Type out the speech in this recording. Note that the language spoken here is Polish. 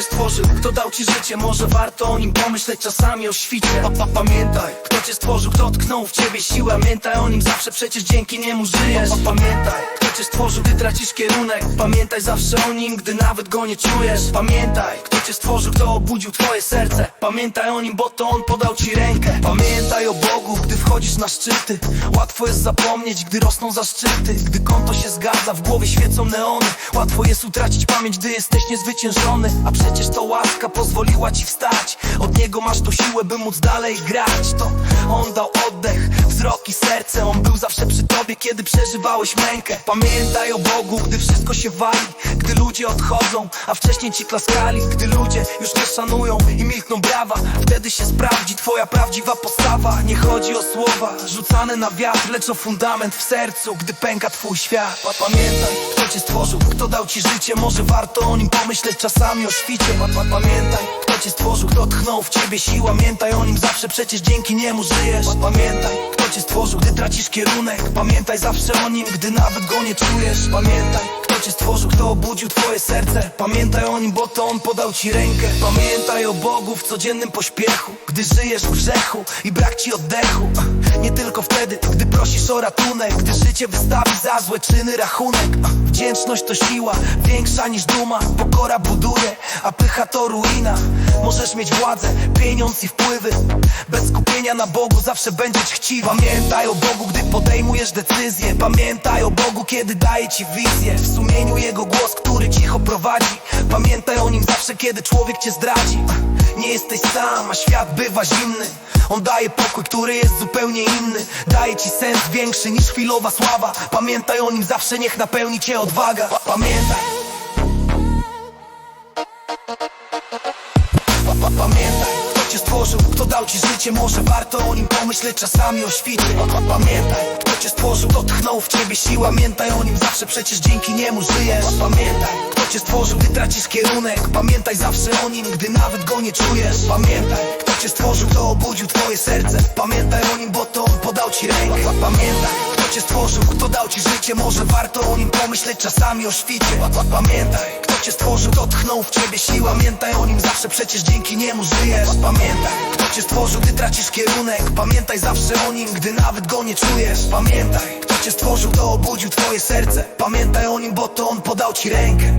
cię stworzył, kto dał ci życie? Może warto o nim pomyśleć czasami o świcie? Pa, pa, Pamiętaj, kto cię stworzył, kto tknął w ciebie siłę? Pamiętaj o nim zawsze, przecież dzięki niemu żyjesz. Pa, pa, Pamiętaj, kto cię stworzył, gdy tracisz kierunek? Pamiętaj zawsze o nim, gdy nawet go nie czujesz. Pamiętaj, kto cię stworzył, kto obudził twoje serce. Pamiętaj o nim, bo to on podał ci rękę. Pamiętaj o Bogu, gdy wchodzisz na szczyty. Łatwo jest zapomnieć, gdy rosną zaszczyty. Gdy konto się zgadza, w głowie świecą neony. Łatwo jest utracić pamięć, gdy jesteś niezwyciężony. A przecież to łaska pozwoliła ci wstać. Od niego masz tą siłę, by móc dalej grać. To on dał kiedy przeżywałeś mękę. Pamiętaj o Bogu, gdy wszystko się wali Gdy ludzie odchodzą, a wcześniej ci klaskali Gdy ludzie już nie szanują i milkną brawa. Wtedy się sprawdzi twoja prawdziwa postawa. Nie chodzi o słowa rzucane na wiatr Lecz o fundament w sercu, gdy pęka twój świat. Pa- Pamiętaj, kto cię stworzył, kto dał ci życie. Może warto o nim pomyśleć czasami o świcie. Pa- pa- Pamiętaj, kto cię stworzył, kto tchnął w ciebie siła Pamiętaj o nim zawsze, przecież dzięki niemu żyjesz. Pa- Pamiętaj, cię stworzył, gdy tracisz kierunek. Pamiętaj zawsze o nim, gdy nawet go nie czujesz. Pamiętaj, kto cię stworzył, kto obudził twoje serce. Pamiętaj o nim, bo to on podał ci rękę. Pamiętaj o Bogu w codziennym pośpiechu Gdy żyjesz w grzechu i brak ci oddechu. Nie tylko wtedy, gdy prosisz o ratunek Gdy życie wystawi za złe czyny rachunek. Wdzięczność to siła, większa niż duma. Pokora buduje, a pycha to ruina. Możesz mieć władzę, pieniądz i wpływy. Bez skupienia na Bogu zawsze będziesz chciwy. Pamiętaj o Bogu, gdy podejmujesz decyzję Pamiętaj o Bogu, kiedy daje ci wizję. W sumieniu Jego głos, który cicho prowadzi. Pamiętaj o Nim zawsze, kiedy człowiek cię zdradzi. Nie jesteś sam, a świat bywa zimny. On daje pokój, który jest zupełnie inny. Daje ci sens większy niż chwilowa sława. Pamiętaj o Nim zawsze, niech napełni cię odwaga. Pa- Pamiętaj ci życie Może warto o nim pomyśleć czasami o Pamiętaj, kto cię stworzył, kto tchnął w ciebie siła. Pamiętaj o nim zawsze, przecież dzięki niemu żyjesz. Pa- Pamiętaj, kto cię stworzył, gdy tracisz kierunek. Pamiętaj zawsze o nim, gdy nawet go nie czujesz. Pamiętaj, kto cię stworzył, kto obudził twoje serce. Pamiętaj o nim, bo to on podał ci rękę. Pa- Pamiętaj, kto cię stworzył, kto dał ci życie. Może warto o nim pomyśleć czasami o świcie. Pa- pa- Pamiętaj, kto cię stworzył, kto tchnął w ciebie siła Pamiętaj o nim zawsze, przecież dzięki niemu żyjesz. Pa- Pamiętaj, kto cię stworzył, gdy tracisz kierunek. Pamiętaj zawsze o nim, gdy nawet go nie czujesz. Pamiętaj, kto cię stworzył, kto obudził twoje serce. Pamiętaj o nim, bo to on podał ci rękę